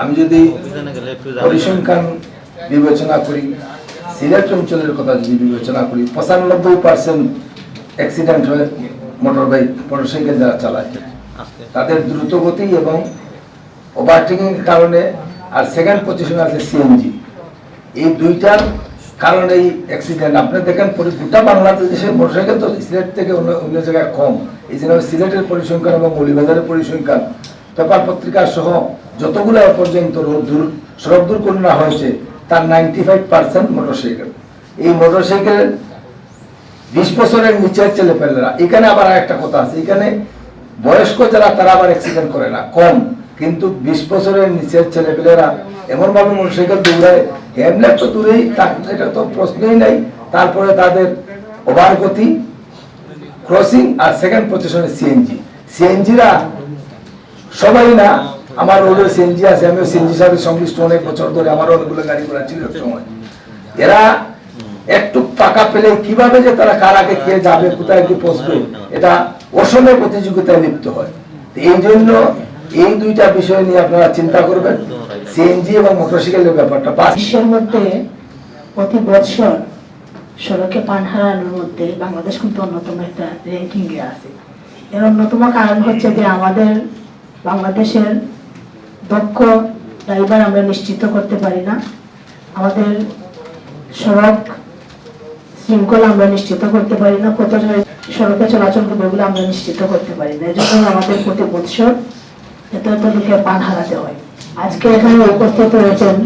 আমি যদি পরিসংখ্যান বিবেচনা করি, সিলেট অঞ্চলের কথা যদি বিবেচনা করি, পঁচানব্বই পার্সেন্ট অ্যাক্সিডেন্ট হয় মোটর বাইক মোটরসাইকেল যারা চালায়। তাদের দ্রুত গতি এবং ওভারটেকিং কারণে আর সেকেন্ড পজিশনে আছে সিএনজি এই দুইটার কারণেই অ্যাক্সিডেন্ট আপনি দেখেন গোটা বাংলাদেশের মোটরসাইকেল তো সিলেট থেকে অন্য অন্য জায়গায় কম। এই জন্য সিলেটের পরিসংখ্যান এবং মৌলিবাজারের পরিসংখ্যান, পেপার পত্রিকা সহ যতগুলো পর্যন্ত রোড দূর, সড়ক দুর্ঘটনা হয়েছে, তার নাইনটি ফাইভ পার্সেন্ট মোটরসাইকেল এই মোটরসাইকেলের বিশ বছরের নিচের ছেলেপেলেরা এখানে আবার একটা কথা আছে। এখানে বয়স্ক যারা, তারা আবার অ্যাক্সিডেন্ট করে না। কম। কিন্তু বিশ বছরের নিচের ছেলেপেলেরা এমন ভাবে মোটরসাইকেল দৌড়ায়। হেমলেট তো দূরেই এটা তো প্রশ্নই নাই। তারপরে তাদের ওভার গতি ক্রসিং আর সেকেন্ড পজিশনে সিএনজি সিএনজিরা সবাই না আমার রোডে সিএনজি আছে, আমিও সিএনজি সাথে সংশ্লিষ্ট অনেক বছর ধরে আমার অনেকগুলো গাড়ি ঘোড়া ছিল সময়। এরা একটু টাকা পেলে কীভাবে যে তারা কার আগে কে যাবে, কোথায় কি পৌঁছবে এটা অসময় প্রতিযোগিতায় লিপ্ত হয়। এই জন্য এই দুইটা বিষয় নিয়ে আপনারা চিন্তা করবেন সিএনজি এবং মোটরসাইকেলের ব্যাপারটা। বিশ্বের মধ্যে প্রতি বছর সড়কে পান হারানোর মধ্যে বাংলাদেশ কিন্তু অন্যতম একটা র্যাঙ্কিং এ আছে। এর অন্যতম কারণ হচ্ছে যে আমাদের বাংলাদেশের দক্ষ ড্রাইভার আমরা নিশ্চিত করতে পারি না। আমাদের সড়ক শৃঙ্খলা আমরা নিশ্চিত করতে পারি না, কত সড়কে চলাচল করবে বলে আমরা নিশ্চিত করতে পারি না। এজন্য আমাদের প্রতি বছর এত এত লোকের পান হারাতে হয়। আজকে এখানে উপস্থিত রয়েছেন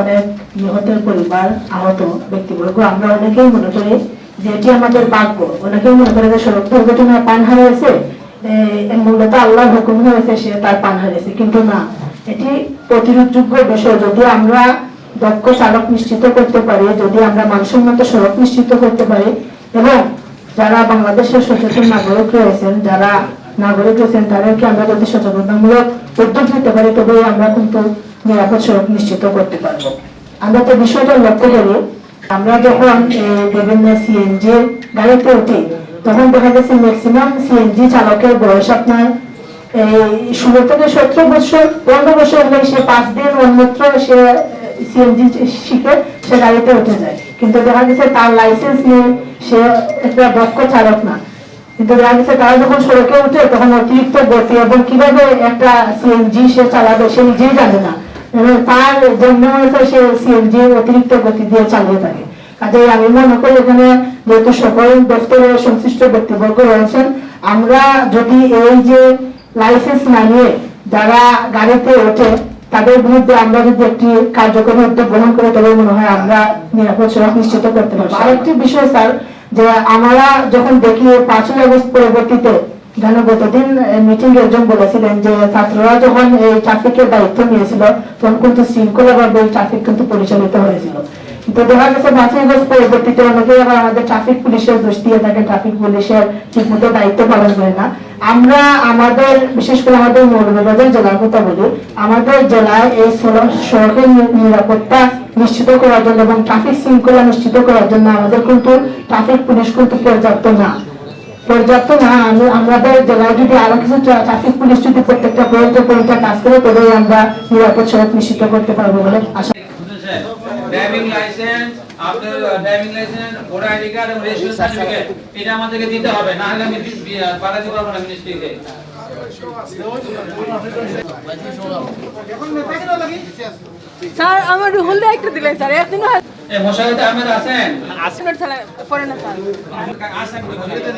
অনেক নিহতের পরিবার, আহত ব্যক্তিবর্গ। আমরা অনেকেই মনে করি যে এটি আমাদের ভাগ্য। অনেকেই মনে করে যে সড়ক দুর্ঘটনায় পান হারিয়েছে মূলত আল্লাহর হুকুম হয়েছে সে তার পান হারিয়েছে কিন্তু না এটি প্রতিরোধযোগ্য বিষয়। যদি আমরা দক্ষ চালক নিশ্চিত করতে পারি, যদি আমরা মানসম্মত সড়ক নিশ্চিত করতে পারি, এবং যারা বাংলাদেশের সচেতন নাগরিক রয়েছেন, যারা নাগরিক রয়েছেন, তাদেরকে আমরা যদি সচেতনতামূলক উদ্যোগ নিতে পারি তবে আমরা কিন্তু নিরাপদ সড়ক নিশ্চিত করতে পারব। আমরা তো বিষয়টা লক্ষ্য করি, আমরা যখন বিভিন্ন সিএনজি গাড়িতে উঠি, তখন দেখা গেছে ম্যাক্সিমাম সিএনজি চালকের বয়স আপনার ষোলো থেকে সতেরো বছর পনেরো বছর হলে সে পাঁচ দিন অন্যত্র সে সিএনজি শিখে সে গাড়িতে উঠে যায়। কিন্তু দেখা গেছে তার লাইসেন্স নিয়ে সে একটা দক্ষ চালক না। কিন্তু দেখা গেছে তারা যখন সড়কে উঠে তখন অতিরিক্ত গতি এবং কীভাবে একটা সিএনজি সে চালাবে সে নিজেই জানে না। তার জন্য হচ্ছে সে সিএনজি অতিরিক্ত গতি দিয়ে চালিয়ে থাকে। কাজে আমি মনে করি এখানে যেহেতু সকল দপ্তরে সংশ্লিষ্ট ব্যক্তিবর্গ রয়েছেন, আমরা যদি এই যে লাইসেন্স না নিয়ে যারা গাড়িতে ওঠে তাদের বিরুদ্ধে আমরা যদি একটি কার্যকরী উদ্যোগ গ্রহণ করে তবে মনে হয় আমরা নিরাপদ সড়ক নিশ্চিত করতে পারব। আরেকটি বিষয় স্যার যে আমরা যখন দেখি পাঁচই আগস্ট পরবর্তীতে যেন গতদিন মিটিং একজন বলেছিলেন যে ছাত্ররা যখন এই ট্রাফিকের দায়িত্ব নিয়েছিল তখন কিন্তু শৃঙ্খলাভাবে ট্রাফিক কিন্তু পরিচালিত হয়েছিল। অনেকে আবার আমাদের ট্রাফিক পুলিশের থাকে ট্রাফিক পুলিশের দায়িত্ব পালন করে না। আমরা আমাদের, বিশেষ করে আমাদের মৌলভীবাজার জেলার কথা বলি, আমাদের জেলায় এই সড়কের নিরাপত্তা নিশ্চিত করার জন্য এবং ট্রাফিক শৃঙ্খলা নিশ্চিত করার জন্য আমাদের কিন্তু ট্রাফিক পুলিশ কিন্তু পর্যাপ্ত না। পর্যাপ্ত না, আমি আমাদের জেলায় যদি আরও কিছু ট্রাফিক পুলিশ যদি প্রত্যেকটা পয়েন্টে কাজ করে তবে আমরা নিরাপদ সড়ক নিশ্চিত করতে পারব বলে আশা ড্রাইভিং লাইসেন্স আপনার driving licence voter ID card এবং রেজিস্ট্রেশন সার্টিফিকেট এটা আমাদেরকে দিতে হবে না হলে আমি পাঠাতে পারব না মিনিস্ট্রিকে স্যার আমার রুহুল একটা দিলেন স্যার একদিনও এ মোশাহিদ আহমেদ আছেন? আসেন পরে না স্যার। আসেন এটা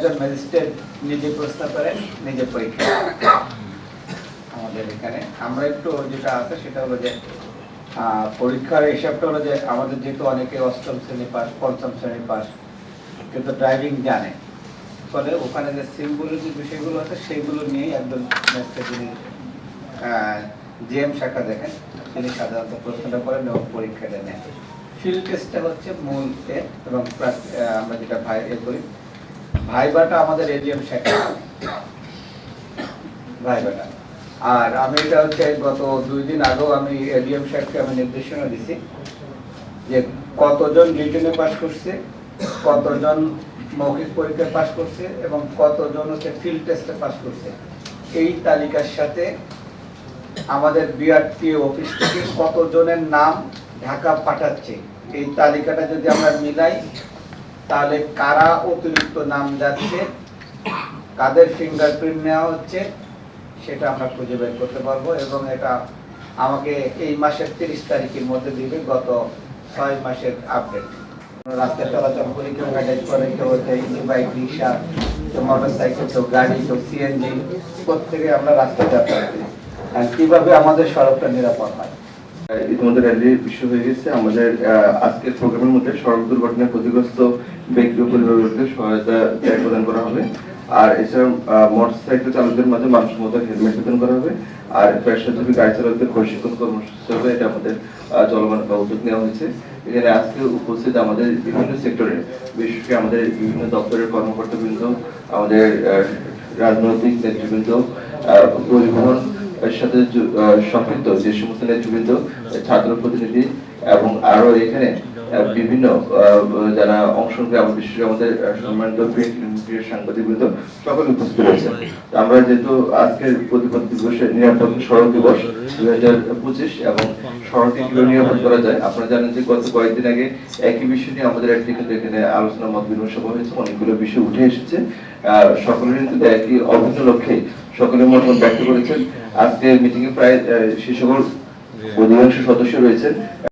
একজন ম্যাজিস্ট্রেট নিজে প্রশ্ন করেন, নিজে পরীক্ষা আমাদের এখানে। আমরা একটু যেটা আছে সেটা হলো যে পরীক্ষার হিসাবটা হলো যে, আমাদের যেহেতু অনেকে অষ্টম শ্রেণি পাস, পঞ্চম শ্রেণি পাস, কিন্তু ড্রাইভিং জানে। ফলে ওখানে যে সিমগুলোর যে বিষয়গুলো আছে, সেগুলো নিয়েই একজন যিনি জিএম শাখা দেখেন, তিনি সাধারণত প্রশ্নটা করেন এবং পরীক্ষাটা নেন। ফিল্ড টেস্টটা হচ্ছে মূল এ এবং আমরা যেটা ভাই করি ভাইবাটা আমাদের এজিএম শাখা ভাইবাটা। আর আমি এটা হচ্ছে গত দুই দিন আগেও আমি এডিএম আমি নির্দেশনা দিছি যে কতজন পাস করছে, কতজন মৌখিক পরীক্ষায় পাস করছে এবং কতজন হচ্ছে ফিল্ড টেস্টে পাস করছে। এই তালিকার সাথে আমাদের বিআরটি অফিস থেকে কতজনের নাম ঢাকা পাঠাচ্ছে, এই তালিকাটা যদি আমরা মিলাই তাহলে কারা অতিরিক্ত নাম যাচ্ছে, কাদের ফিঙ্গারপ্রিন্ট নেওয়া হচ্ছে, সেটা আমরা খুঁজে বের করতে পারব এবং এটা আমাকে এই মাসের তিরিশ তারিখের মধ্যে দিবে গত ছয় মাসের আপডেট রাস্তায় চলাচল করি কেউ গাড়ি করে কেউ বাইক রিক্সা, কেউ মোটর সাইকেল কেউ গাড়ি, কেউ সিএনজি প্রত্যেকে আমরা রাস্তায় যাতায়াত করি। আর কীভাবে আমাদের সড়কটা নিরাপদ হয়? ইতিমধ্যে র্যালি বিশ্ব হয়ে গেছে। আমাদের আজকের প্রোগ্রামের মধ্যে সড়ক দুর্ঘটনায় ক্ষতিগ্রস্ত ব্যক্তি পরিবারগুলোকে সহায়তা প্রদান করা হবে। আর এছাড়া মোটরসাইকেল চালকদের মাঝে মানুষ মতো হেলমেট বিতরণ করা হবে। আর পেশাজীবী গাড়ি চালকদের প্রশিক্ষণ কর্মসূচি হবে। এটা আমাদের চলমান উদ্যোগ নেওয়া হয়েছে। এখানে আজকে উপস্থিত আমাদের বিভিন্ন সেক্টরে বিশেষ করে আমাদের বিভিন্ন দপ্তরের কর্মকর্তাবৃন্দ, আমাদের রাজনৈতিক নেতৃবৃন্দ পরিবহন সাথে সম্পৃক্ত যে সমস্ত নেতৃবৃন্দ ছাত্র প্রতিনিধি এবং আরও এখানে বিভিন্ন যারা অংশ নেবে বিশেষ আমাদের সম্মানিত প্রিয় সাংবাদিক বৃন্দ সকলে উপস্থিত রয়েছে। আমরা যেহেতু আজকের প্রতিপদ দিবসে নিরাপদ সড়ক দিবস দুই হাজার পঁচিশ এবং সড়ককে কীভাবে নিরাপদ করা যায়, আপনারা জানেন যে গত কয়েকদিন আগে একই বিষয় নিয়ে আমাদের একটি কিন্তু এখানে আলোচনা মত বিনিময় সভা হয়েছে, অনেকগুলো বিষয় উঠে এসেছে। সকলের কিন্তু একই অভিন্ন লক্ষ্যে সকলের মতামত ব্যক্ত করেছেন। আজকে মিটিং এ প্রায় সে সকল অধিকাংশ সদস্য রয়েছেন।